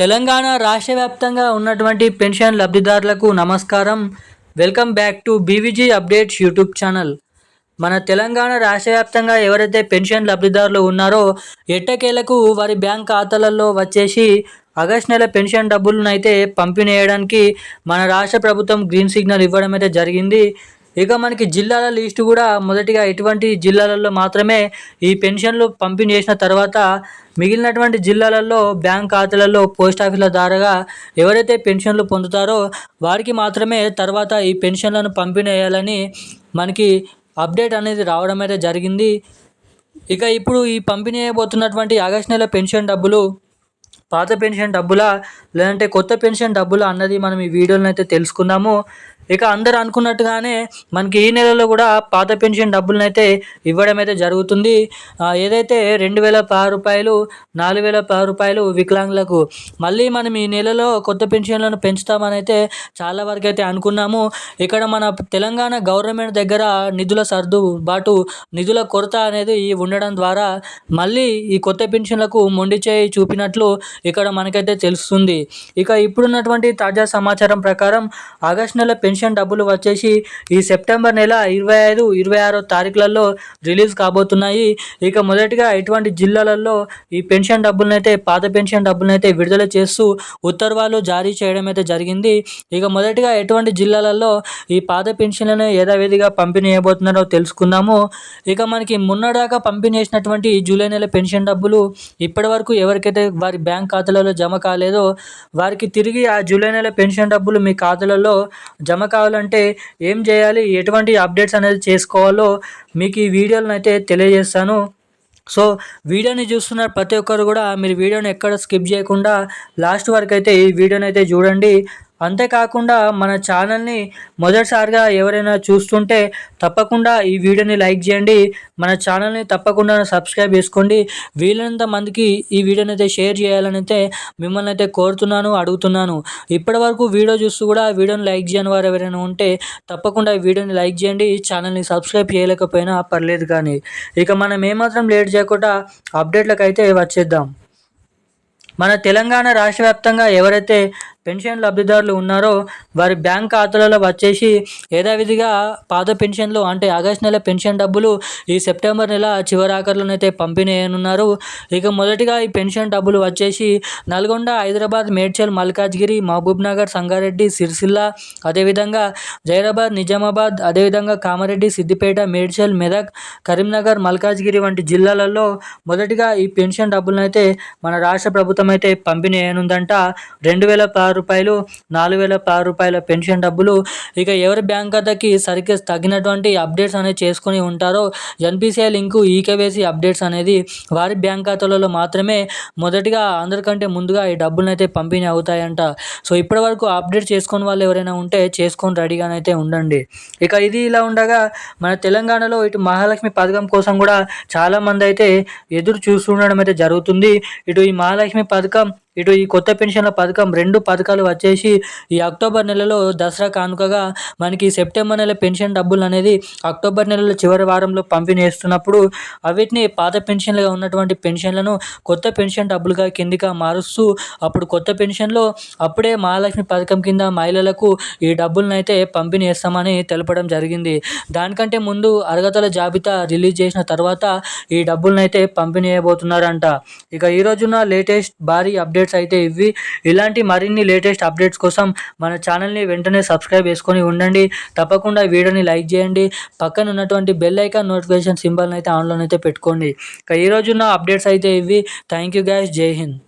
తెలంగాణ రాష్ట్ర వ్యాప్తంగా ఉన్నటువంటి పెన్షన్ లబ్ధిదారులకు నమస్కారం. Welcome back to BVG updates YouTube channel. మన తెలంగాణ రాష్ట్ర వ్యాప్తంగా ఎవరైతే పెన్షన్ లబ్ధిదారులు ఉన్నారో ఎట్టకేలకు వారి బ్యాంక్ ఖాతాలలో వచ్చేసి ఆగస్ట్ నెల పెన్షన్ డబ్బులను అయితే పంపిణీ చేయడానికి మన రాష్ట్ర ప్రభుత్వం గ్రీన్ సిగ్నల్ ఇవ్వడం అయితే జరిగింది. ఇక మనకి జిల్లాల లిస్టు కూడా మొదటిగా ఎటువంటి జిల్లాలలో మాత్రమే ఈ పెన్షన్లు పంపిణీ చేసిన తర్వాత మిగిలినటువంటి జిల్లాలలో బ్యాంక్ ఖాతాలలో పోస్ట్ ఆఫీసుల ద్వారా ఎవరైతే పెన్షన్లు పొందుతారో వారికి మాత్రమే తర్వాత ఈ పెన్షన్లను పంపిణీ చేయాలని మనకి అప్డేట్ అనేది రావడం అయితే జరిగింది. ఇక ఇప్పుడు ఈ పంపిణీ చేయబోతున్నటువంటి ఆగస్ట్ నెల పెన్షన్ డబ్బులు పాత పెన్షన్ డబ్బులా లేదంటే కొత్త పెన్షన్ డబ్బులా అన్నది మనం ఈ వీడియోలో అయితే తెలుసుకుందాము. ఇక అందరు అనుకున్నట్టుగానే మనకి ఈ నెలలో కూడా పాత పెన్షన్ డబ్బులను అయితే ఇవ్వడం అయితే జరుగుతుంది ఏదైతే రెండు వేల పది రూపాయలు నాలుగు వేల పది రూపాయలు వికలాంగులకు మళ్ళీ మనం ఈ నెలలో కొత్త పెన్షన్లను పెంచుతామని అయితే చాలా వరకు అయితే అనుకున్నాము. ఇక్కడ మన తెలంగాణ గవర్నమెంట్ దగ్గర నిధుల సర్దుబాటు నిధుల కొరత అనేది ఉండడం ద్వారా మళ్ళీ ఈ కొత్త పెన్షన్లకు మొండి చేయి చూపినట్లు ఇక్కడ మనకైతే తెలుస్తుంది. ఇక ఇప్పుడున్నటువంటి తాజా సమాచారం ప్రకారం ఆగస్ట్ నెల పెన్షన్ పెన్షన్ డబ్బులు వచ్చేసి ఈ సెప్టెంబర్ నెల ఇరవై ఐదు ఇరవై ఆరో తారీఖులలో రిలీజ్ కాబోతున్నాయి. ఇక మొదటిగా ఎటువంటి జిల్లాలలో ఈ పెన్షన్ డబ్బులను అయితే పాత పెన్షన్ డబ్బులను అయితే విడుదల చేస్తూ ఉత్తర్వులు జారీ చేయడం అయితే జరిగింది. ఇక మొదటిగా ఎటువంటి జిల్లాలలో ఈ పాత పెన్షన్లను యథావిధిగా పంపిణీ చేయబోతున్నారో తెలుసుకుందాము. ఇక మనకి మున్నడాగా పంపిణీ చేసినటువంటి జూలై నెల పెన్షన్ డబ్బులు ఇప్పటి వరకు ఎవరికైతే వారి బ్యాంక్ ఖాతాలలో జమ కాలేదో వారికి తిరిగి ఆ జూలై నెల పెన్షన్ డబ్బులు మీ ఖాతాలలో జమ కావాలంటే ఏం చేయాలి? ఎటువంటి అప్డేట్స్ అనేది చేసుకోవాలో మీకు ఈ వీడియోలను అయితే తెలియజేస్తాను. సో వీడియోని చూస్తున్న ప్రతి ఒక్కరు కూడా మీరు వీడియోని ఎక్కడ స్కిప్ చేయకుండా లాస్ట్ వరకు అయితే ఈ వీడియోని అయితే చూడండి. అంతేకాకుండా మన ఛానల్ని మొదటిసారిగా ఎవరైనా చూస్తుంటే తప్పకుండా ఈ వీడియోని లైక్ చేయండి. మన ఛానల్ని తప్పకుండా సబ్స్క్రైబ్ చేసుకోండి. వీలైనంత మందికి ఈ వీడియోని అయితే షేర్ చేయాలని అయితే మిమ్మల్ని అయితే కోరుతున్నాను అడుగుతున్నాను. ఇప్పటివరకు వీడియో చూస్తూ కూడా వీడియోని లైక్ చేయని వారు ఎవరైనా ఉంటే తప్పకుండా ఈ వీడియోని లైక్ చేయండి. ఛానల్ని సబ్స్క్రైబ్ చేయలేకపోయినా పర్లేదు కానీ. ఇక మనం ఏమాత్రం లేట్ చేయకుండా అప్డేట్లకు అయితే వచ్చేద్దాం. మన తెలంగాణ రాష్ట్ర వ్యాప్తంగా ఎవరైతే పెన్షన్ లబ్ధిదారులు ఉన్నారో వారి బ్యాంక్ ఖాతాలలో వచ్చేసి యథావిధిగా పాత పెన్షన్లు అంటే ఆగస్ట్ నెల పెన్షన్ డబ్బులు ఈ సెప్టెంబర్ నెల చివరాఖరులోనైతే పంపిణీ చేయనున్నారు ఇక మొదటిగా ఈ పెన్షన్ డబ్బులు వచ్చేసి నల్గొండ హైదరాబాద్ మేడ్చల్ మల్కాజ్గిరి మహబూబ్ నగర్ సంగారెడ్డి సిరిసిల్ల అదేవిధంగా జైరాబాద్ నిజామాబాద్ అదేవిధంగా కామారెడ్డి సిద్దిపేట మేడ్చల్ మెదక్ కరీంనగర్ మల్కాజ్గిరి వంటి జిల్లాలలో మొదటిగా ఈ పెన్షన్ డబ్బులను అయితే మన రాష్ట్ర ప్రభుత్వం అయితే పంపిణీ అయినుందంట రెండు వేల పదహారు రూపాయలు నాలుగు వేల పదహారు రూపాయల పెన్షన్ డబ్బులు. ఇక ఎవరి బ్యాంక్ ఖాతాకి సరిగ్గా తగినటువంటి అప్డేట్స్ అనేది చేసుకొని ఉంటారో ఎన్పిసిఐ లింకు ఈకేవైసీ అప్డేట్స్ అనేది వారి బ్యాంక్ ఖాతాలలో మాత్రమే మొదటిగా అందరికంటే ముందుగా ఈ డబ్బులను అయితే పంపిణీ అవుతాయంట. సో ఇప్పటి వరకు అప్డేట్ చేసుకుని వాళ్ళు ఎవరైనా ఉంటే చేసుకొని రెడీగానైతే ఉండండి. ఇక ఇది ఇలా ఉండగా మన తెలంగాణలో ఇటు మహాలక్ష్మి పథకం కోసం కూడా చాలామంది అయితే ఎదురు చూస్తుండడం అయితే జరుగుతుంది. ఇటు ఈ మహాలక్ష్మి పథకం ఇటు ఈ కొత్త పెన్షన్ల పథకం రెండు పథకాలు వచ్చేసి ఈ అక్టోబర్ నెలలో దసరా కానుకగా మనకి సెప్టెంబర్ నెల పెన్షన్ డబ్బులు అనేది అక్టోబర్ నెలలో చివరి వారంలో పంపిణీ చేస్తున్నప్పుడు అవిటిని పాత పెన్షన్లుగా ఉన్నటువంటి పెన్షన్లను కొత్త పెన్షన్ డబ్బులుగా కిందిగా మారుస్తూ అప్పుడు కొత్త పెన్షన్లో అప్పుడే మహాలక్ష్మి పథకం కింద మహిళలకు ఈ డబ్బులను అయితే పంపిణీ చేస్తామని తెలపడం జరిగింది. దానికంటే ముందు అర్హతల జాబితా రిలీజ్ చేసిన తర్వాత ఈ డబ్బులను అయితే పంపిణీ చేయబోతున్నారంట. ఇక ఈ రోజున లేటెస్ట్ భారీ అప్డేట్ అప్డేట్స్ అయితే ఇవి ఇలాంటి మరిన్ని లేటెస్ట్ అప్డేట్స్ కోసం మన ఛానల్ని వెంటనే సబ్స్క్రైబ్ చేసుకొని ఉండండి. తప్పకుండా వీడియోని లైక్ చేయండి. పక్కన ఉన్నటువంటి బెల్ ఐకాన్ నోటిఫికేషన్ సింబల్ని అయితే ఆన్లో అయితే పెట్టుకోండి. ఇక ఈ అప్డేట్స్ అయితే ఇవి థ్యాంక్ యూ గ్యాస్ జై హింద్